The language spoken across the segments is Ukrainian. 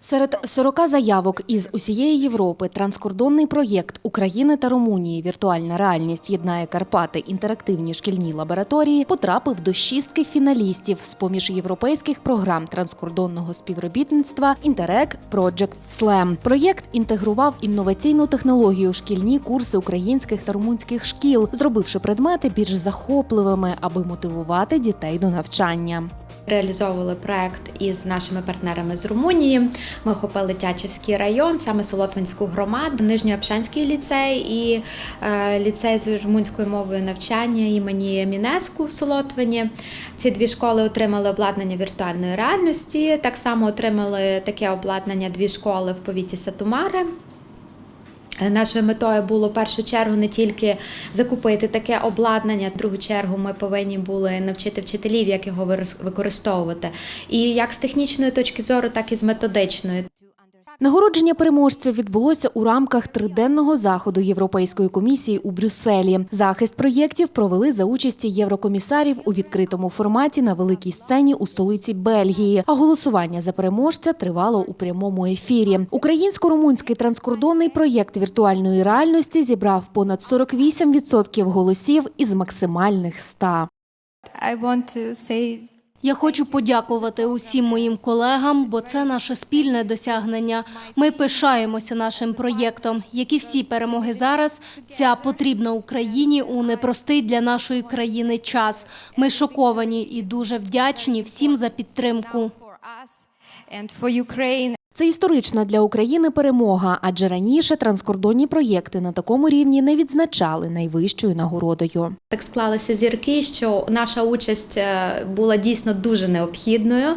Серед 40 заявок із усієї Європи транскордонний проєкт України та Румунії Віртуальна реальність єднає Карпати інтерактивні шкільні лабораторії потрапив до шістки фіналістів з поміж європейських програм транскордонного співробітництва Interreg Project SLAM. Проєкт інтегрував інноваційну технологію в шкільні курси українських та румунських шкіл, зробивши предмети більш захопливими, аби мотивувати дітей до навчання. Реалізовували проект із нашими партнерами з Румунії. Ми охопили Тячівський район, саме Солотвинську громаду, Нижньообшанський ліцей і е, ліцей з румунською мовою навчання імені Мінеску в Солотвині. Ці дві школи отримали обладнання віртуальної реальності. Так само отримали таке обладнання дві школи в повіті Сатумари. Нашою метою було в першу чергу не тільки закупити таке обладнання, в другу чергу ми повинні були навчити вчителів, як його використовувати, і як з технічної точки зору, так і з методичної. Нагородження переможців відбулося у рамках триденного заходу Європейської комісії у Брюсселі. Захист проєктів провели за участі єврокомісарів у відкритому форматі на великій сцені у столиці Бельгії. А голосування за переможця тривало у прямому ефірі. Українсько-румунський транскордонний проєкт віртуальної реальності зібрав понад 48% голосів із максимальних 100. I want to say Я хочу подякувати усім моїм колегам, бо це наше спільне досягнення. Ми пишаємося нашим проєктом. Як і всі перемоги зараз, ця потрібна Україні у непростий для нашої країни час. Ми шоковані і дуже вдячні всім за підтримку. Це історична для України перемога, адже раніше транскордонні проєкти на такому рівні не відзначали найвищою нагородою. Так склалися зірки, що наша участь е, була дійсно дуже необхідною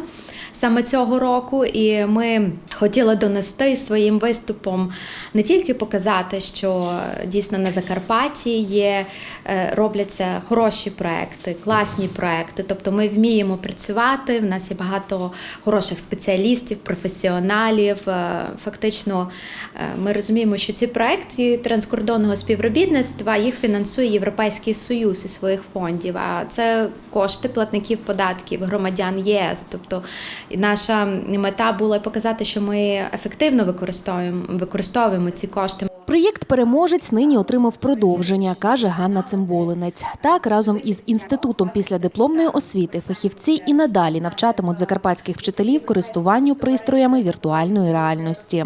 саме цього року, і ми хотіли донести своїм виступом не тільки показати, що дійсно на Закарпатті є е, робляться хороші проекти, класні проекти. Тобто ми вміємо працювати. В нас є багато хороших спеціалістів, професіоналів. Е, Фактично, е, ми розуміємо, що ці проекти транскордонного співробітництва їх фінансує Європейський Союз із своїх фондів. А це кошти платників податків, громадян ЄС. Тобто наша мета була показати, що ми ефективно використовуємо, використовуємо ці кошти. Проєкт переможець нині отримав продовження, каже Ганна Цимболинець. Так, разом із інститутом післядипломної освіти фахівці і надалі навчатимуть закарпатських вчителів користуванню пристроями віртуальної реальності.